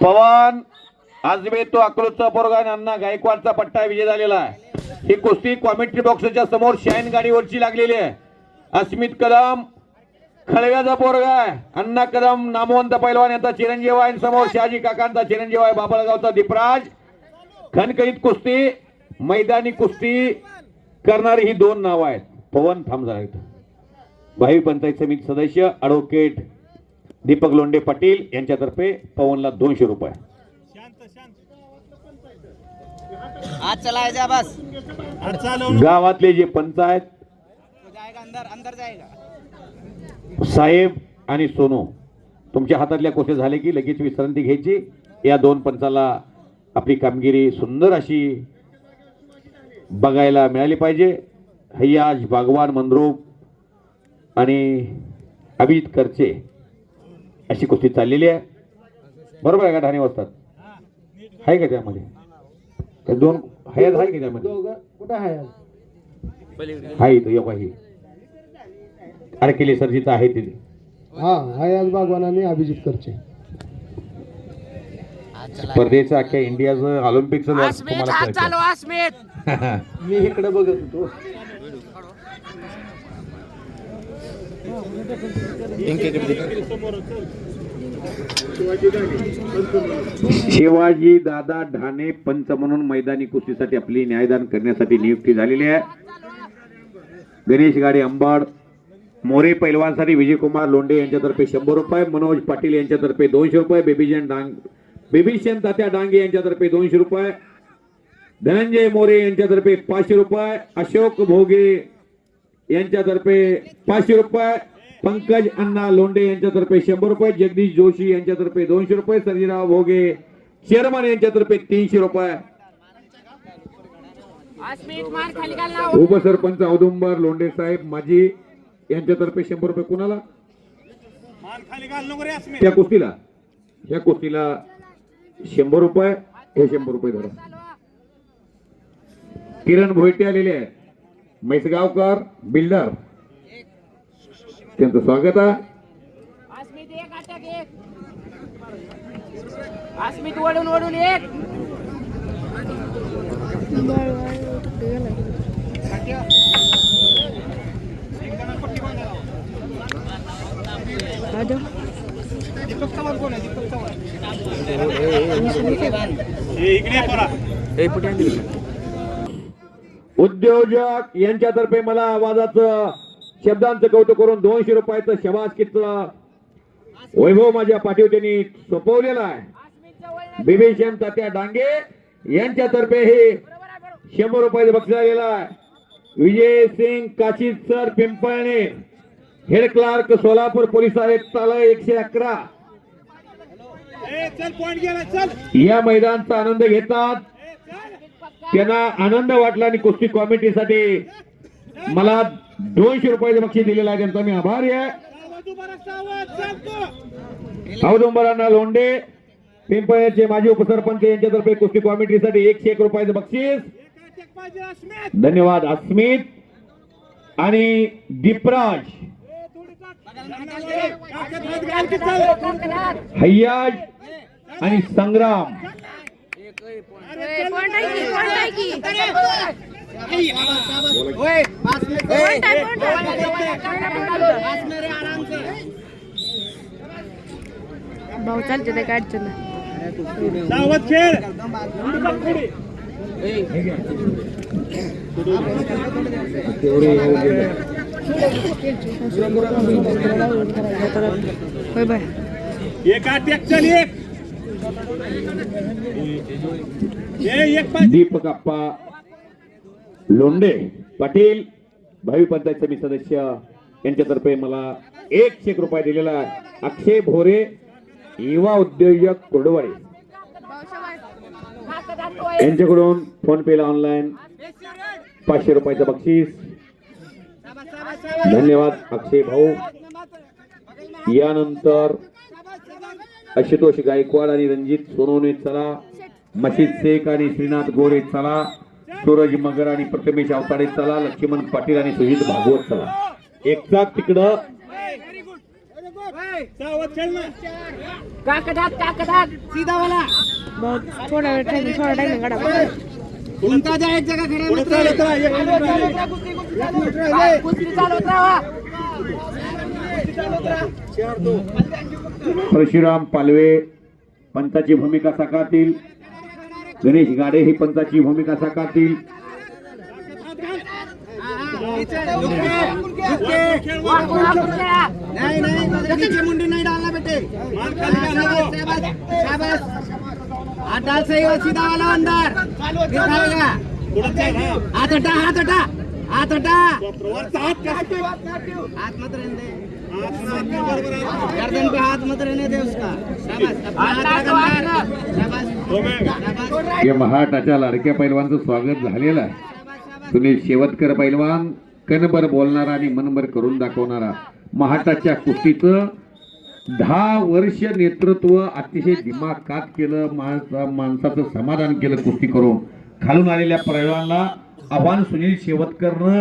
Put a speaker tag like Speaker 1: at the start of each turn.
Speaker 1: पवन आजमे तो अकलूजचा पोरगा अण्णा गायकवाडचा पट्टा विजय झालेला आहे. ही कुस्ती कॉमेंट्री बॉक्सच्या समोर शाईन गाडीवरची लागलेली आहे. अस्मित कदम खळव्याचा पोरगा आहे. अण्णा कदम नामवंत पैलवान यांचा चिरंजीव आहे. आणि समोर शहाजी काकांचा चिरंजीव आहे बाबळगावचा दीपराज. खणखणीत कुस्ती मैदानी कुस्ती करणारी ही दोन नावं आहेत. पवन थांब जरा इथं. भावी पंचायत समिती सदस्य ॲडव्होकेट दीपक लोंडे पाटील यांच्यातर्फे पवनला दोनशे रुपये.
Speaker 2: आज चला जा बस.
Speaker 1: गावातले जे पंच आहेत साहेब आणि सोनू तुमच्या हातातल्या कोशे झाले की लगेच विश्रांती घ्यायची. या दोन पंचाला आपली कामगिरी सुंदर अशी बघायला मिळाली पाहिजे. हय्याज बागवान मंद्रूप आणि अभिजित करचे. अशी कुस्ती चाललेली आहे. बरोबर आहे का? ठाणे वाजतात. आहे का त्यामध्ये? दोन हयात आहे का त्यामध्ये?
Speaker 3: कुठं आहे
Speaker 1: आहे इथं एक आहे अडकेले सरजीचं आहे तिथे.
Speaker 3: हा हयाज बागवान आणि अभिजित करचे.
Speaker 1: स्पर्धेचं अख्ख्या इंडियाचं ऑलिम्पिकचं तुम्हाला
Speaker 3: मी इकडे बघत होतो.
Speaker 1: शिवाजी दादा ढाणे पंच म्हणून मैदानी कुस्तीसाठी आपली न्यायदान करण्यासाठी नियुक्ती झालेली आहे. गणेश गाडे अंबाड मोरे पैलवानसाठी विजयकुमार लोंढे यांच्यातर्फे शंभर रुपये मनोज पाटील यांच्यातर्फे दोनशे रुपये बेबीजन डांग बेबीशन तात्या डांगे यांच्यातर्फे दोनशे रुपये धनंजय मोरे यांच्यातर्फे पाचशे रुपये अशोक भोगे यांच्यातर्फे पाचशे रुपये पंकज अण्णा लोंढे यांच्यातर्फे शंभर रुपये जगदीश जोशी यांच्यातर्फे दोनशे रुपये सर्जीराव भोगे चेअरमन यांच्यातर्फे तीनशे रुपये. उपसरपंच औदुंबर लोंढे साहेब माजी यांच्यातर्फे शंभर रुपये कुणाला? त्या कुस्तीला. या कुस्तीला शंभर रुपये हे शंभर रुपये धरा. किरण भोईटे आलेले आहे मैसगावकर बिल्डर. त्यांचं स्वागत आहे.
Speaker 2: अस्मित एक अटक एक. एक.
Speaker 1: उद्योजक यांच्यातर्फे मला आवाजाचं शब्दांचं कौतुक करून दोनशे रुपयाचं शबास कितलं वैभव माझ्या पाठीवर त्यांनी सोपवलेला आहे. बिभीषण तात्या डांगे यांच्यातर्फे हे शंभर रुपयाचं बक्षीस आलेलं आहे. Vijay Singh Kashid sir Pimpalne head clerk Solapur police आहेत चाल एकशे अकरा. या मैदानचा आनंद घेतात. त्यांना आनंद वाटला आणि कुस्ती कॉमेंट्रीसाठी मला दोनशे रुपयाचं बक्षीस दिलेलं आहे. त्यांचा मी आभारी आहे. औदुंबरांना लोंडे पिंपळ्याचे माजी उपसरपंच यांच्यातर्फे कुस्ती कॉमेंट्रीसाठी एकशे एक रुपयाचं बक्षीस. धन्यवाद अस्मित. आणि दीपराज. हय्याज आणि संग्राम.
Speaker 4: भाऊ चालते ते काय अडचण नाही होय बाय
Speaker 1: दीपक अप्पा लोंडे पाटील भावी पंचायत समिती सदस्य यांच्यातर्फे मला एकशे एक रुपये दिलेला आहे. अक्षय भोरे युवा उद्योजक कुर्डवाडी यांच्याकडून फोन पेला ऑनलाईन पाचशे रुपयाचं बक्षीस. धन्यवाद अक्षय भाऊ. यानंतर आशुतोष गायकवाड आणि रणजित सोनवणे चला मशीद शेख आणि श्रीनाथ गोरे चला सूरज मगर आणि प्रथमेश अवताडे चला लक्ष्मण पाटील आणि सुजित भागवत चला. एकचा तिकडं.
Speaker 2: सीधा
Speaker 1: परशुराम पालवे पंचाची भूमिका साकारतील. गणेश गाडे ही पंचाची भूमिका साकारतील.
Speaker 2: नहीं नहीं नीचे मुंडी नहीं डालना बेटे शाबाश, शाबाश, शाबाश। हाथ डाल सही हो गर्दन पे हाथ मत रहने दे उसका।
Speaker 1: या महाटाच्या लाडक्या पैलवानचं स्वागत झालेलं आहे. सुनील शेवतकर पैलवान कणभर बोलणारा आणि मनभर करून दाखवणारा महाटाच्या कुस्तीचं दहा वर्ष नेतृत्व अतिशय दिमाखात केलं माणसा माणसाचं समाधान केलं कुस्ती करून. खालून आलेल्या पैलवानला आव्हान सुनील शेवतकरनं